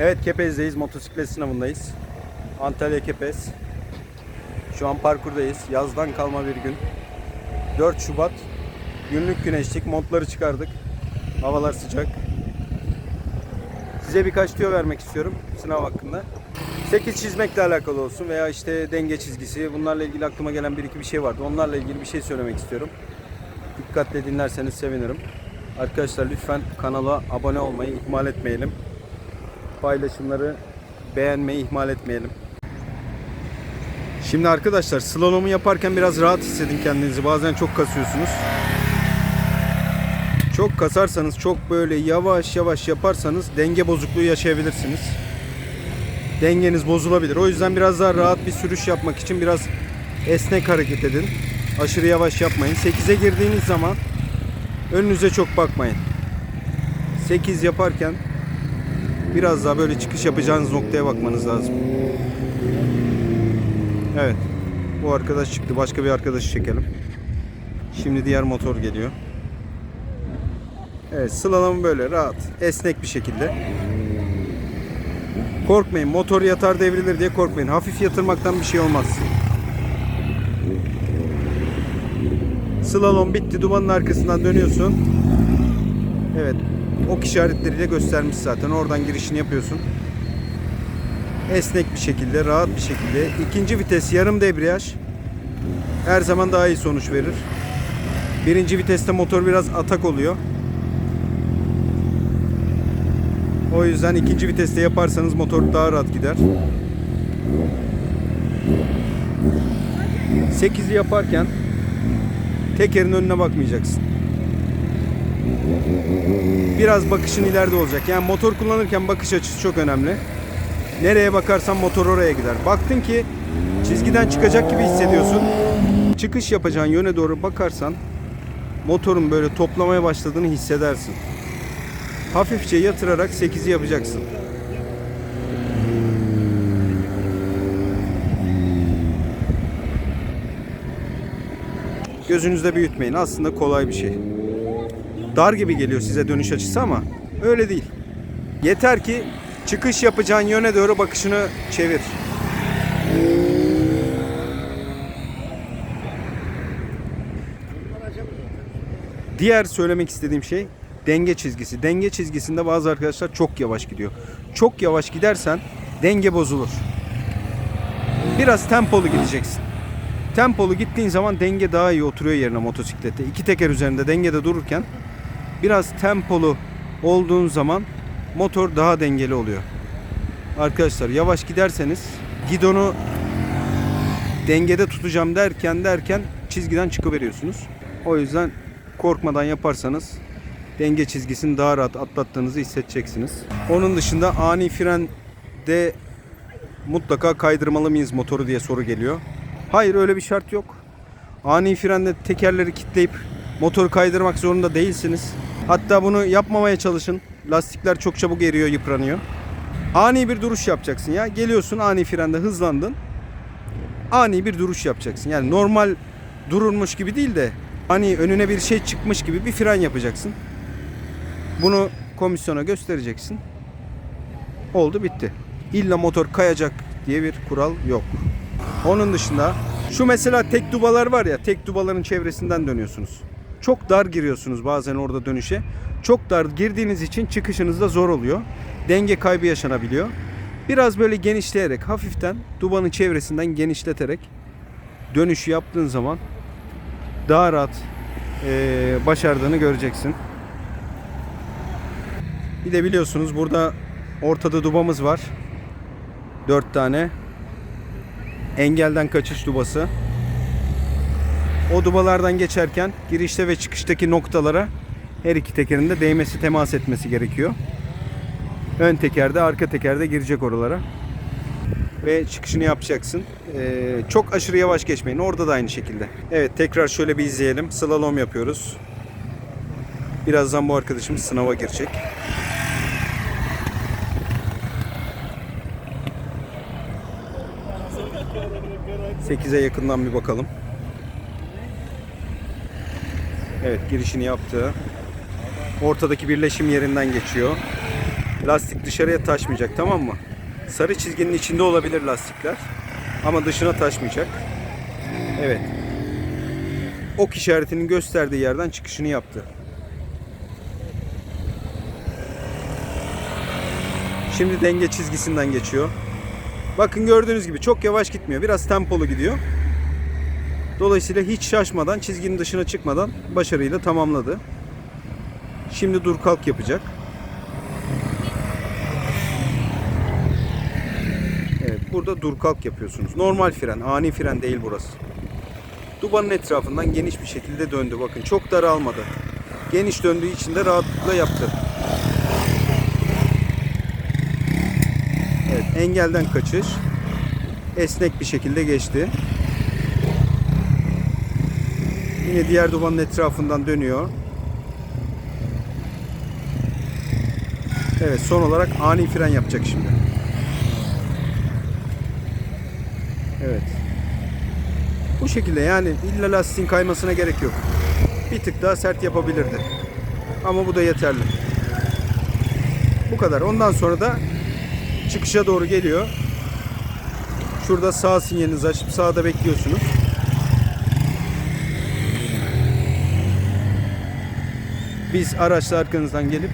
Evet Kepez'deyiz. Motosiklet sınavındayız. Antalya Kepez. Şu an parkurdayız. Yazdan kalma bir gün. 4 Şubat. Günlük güneşlik. Montları çıkardık. Havalar sıcak. Size birkaç tüyo vermek istiyorum sınav hakkında. 8 çizmekle alakalı olsun veya işte denge çizgisi. Bunlarla ilgili aklıma gelen bir iki bir şey vardı. Onlarla ilgili bir şey söylemek istiyorum. Dikkatle dinlerseniz sevinirim. Arkadaşlar lütfen kanala abone olmayı ihmal etmeyelim. Paylaşımları beğenmeyi ihmal etmeyelim. Şimdi arkadaşlar slalomu yaparken biraz rahat hissedin kendinizi. Bazen çok kasıyorsunuz. Çok kasarsanız, çok böyle yavaş yavaş yaparsanız denge bozukluğu yaşayabilirsiniz. Dengeniz bozulabilir. O yüzden biraz daha rahat bir sürüş yapmak için biraz esnek hareket edin. Aşırı yavaş yapmayın. 8'e girdiğiniz zaman önünüze çok bakmayın. 8 yaparken biraz daha böyle çıkış yapacağınız noktaya bakmanız lazım. Evet. Bu arkadaş çıktı. Başka bir arkadaşı çekelim. Şimdi diğer motor geliyor. Evet slalom böyle rahat, esnek bir şekilde. Korkmayın motor yatar devrilir diye korkmayın. Hafif yatırmaktan bir şey olmaz. Slalom bitti. Dumanın arkasından dönüyorsun. Evet. Ok işaretleriyle göstermiş zaten. Oradan girişini yapıyorsun. Esnek bir şekilde, rahat bir şekilde. İkinci vites yarım debriyaj. Her zaman daha iyi sonuç verir. Birinci viteste motor biraz atak oluyor. O yüzden ikinci viteste yaparsanız motor daha rahat gider. 8'i yaparken tekerin önüne bakmayacaksın. Biraz bakışın ileride olacak. Yani motor kullanırken bakış açısı çok önemli. Nereye bakarsan motor oraya gider. Baktın ki çizgiden çıkacak gibi hissediyorsun. Çıkış yapacağın yöne doğru bakarsan motorun böyle toplamaya başladığını hissedersin. Hafifçe yatırarak 8'i yapacaksın. Gözünüzde büyütmeyin. Aslında kolay bir şey. Dar gibi geliyor size dönüş açısı ama öyle değil. Yeter ki çıkış yapacağın yöne doğru bakışını çevir. Diğer söylemek istediğim şey denge çizgisi. Denge çizgisinde bazı arkadaşlar çok yavaş gidiyor. Çok yavaş gidersen denge bozulur. Biraz tempolu gideceksin. Tempolu gittiğin zaman denge daha iyi oturuyor yerine motosiklette. İki teker üzerinde dengede dururken biraz tempolu olduğun zaman motor daha dengeli oluyor. Arkadaşlar yavaş giderseniz gidonu dengede tutacağım derken derken çizgiden çıkıveriyorsunuz. O yüzden korkmadan yaparsanız denge çizgisini daha rahat atlattığınızı hissedeceksiniz. Onun dışında ani frende mutlaka kaydırmalı mıyız motoru diye soru geliyor. Hayır öyle bir şart yok. Ani frende tekerleri kilitleyip motoru kaydırmak zorunda değilsiniz. Hatta bunu yapmamaya çalışın. Lastikler çok çabuk eriyor, yıpranıyor. Ani bir duruş yapacaksın ya. Geliyorsun ani frende hızlandın. Ani bir duruş yapacaksın. Yani normal durulmuş gibi değil de hani önüne bir şey çıkmış gibi bir fren yapacaksın. Bunu komisyona göstereceksin. Oldu bitti. İlla motor kayacak diye bir kural yok. Onun dışında şu mesela tek dubalar var ya tek dubaların çevresinden dönüyorsunuz. Çok dar giriyorsunuz bazen orada dönüşe. Çok dar girdiğiniz için çıkışınız da zor oluyor. Denge kaybı yaşanabiliyor. Biraz böyle genişleyerek hafiften dubanın çevresinden genişleterek dönüşü yaptığın zaman daha rahat eee, başardığını göreceksin. Bir de biliyorsunuz burada ortada dubamız var. 4 tane. Engelden kaçış dubası. O dubalardan geçerken girişte ve çıkıştaki noktalara her iki tekerin de değmesi, temas etmesi gerekiyor. Ön tekerde, arka tekerde girecek oralara. Ve çıkışını yapacaksın. Ee, çok aşırı yavaş geçmeyin. Orada da aynı şekilde. Evet tekrar şöyle bir izleyelim. Slalom yapıyoruz. Birazdan bu arkadaşımız sınava girecek. Sekize yakından bir bakalım. Evet girişini yaptı. Ortadaki birleşim yerinden geçiyor. Lastik dışarıya taşmayacak tamam mı? Sarı çizginin içinde olabilir lastikler. Ama dışına taşmayacak. Evet. Ok işaretinin gösterdiği yerden çıkışını yaptı. Şimdi denge çizgisinden geçiyor. Bakın gördüğünüz gibi çok yavaş gitmiyor. Biraz tempolu gidiyor. Dolayısıyla hiç şaşmadan, çizginin dışına çıkmadan başarıyla tamamladı. Şimdi dur kalk yapacak. Evet, burada dur kalk yapıyorsunuz. Normal fren, ani fren değil burası. Dubanın etrafından geniş bir şekilde döndü. Bakın çok daralmadı. Geniş döndüğü için de rahatlıkla yaptı. Evet, engelden kaçış. Esnek bir şekilde geçti. Yine diğer dubanın etrafından dönüyor. Evet, son olarak ani fren yapacak şimdi. Evet. Bu şekilde yani illa lastiğin kaymasına gerek yok. Bir tık daha sert yapabilirdi. Ama bu da yeterli. Bu kadar. Ondan sonra da çıkışa doğru geliyor. Şurada sağ sinyalinizi açıp sağda bekliyorsunuz. Biz araçla arkanızdan gelip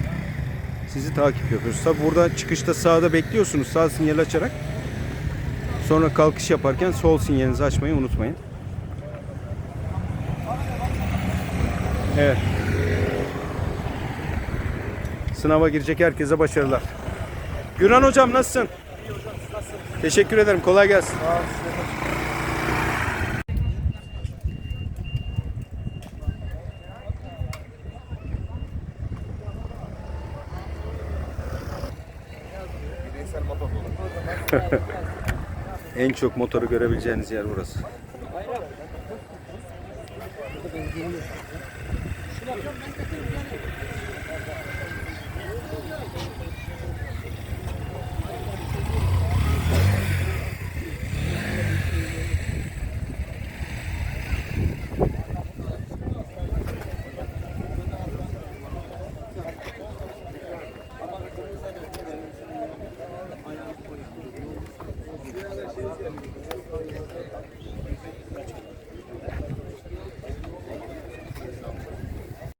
sizi takip yapıyoruz. Tabi burada çıkışta sağda bekliyorsunuz sağ sinyali açarak. Sonra kalkış yaparken sol sinyalinizi açmayı unutmayın. Evet. Sınava girecek herkese başarılar. Güran hocam nasılsın? Teşekkür ederim. Kolay gelsin. en çok motoru görebileceğiniz yer burası. Şuna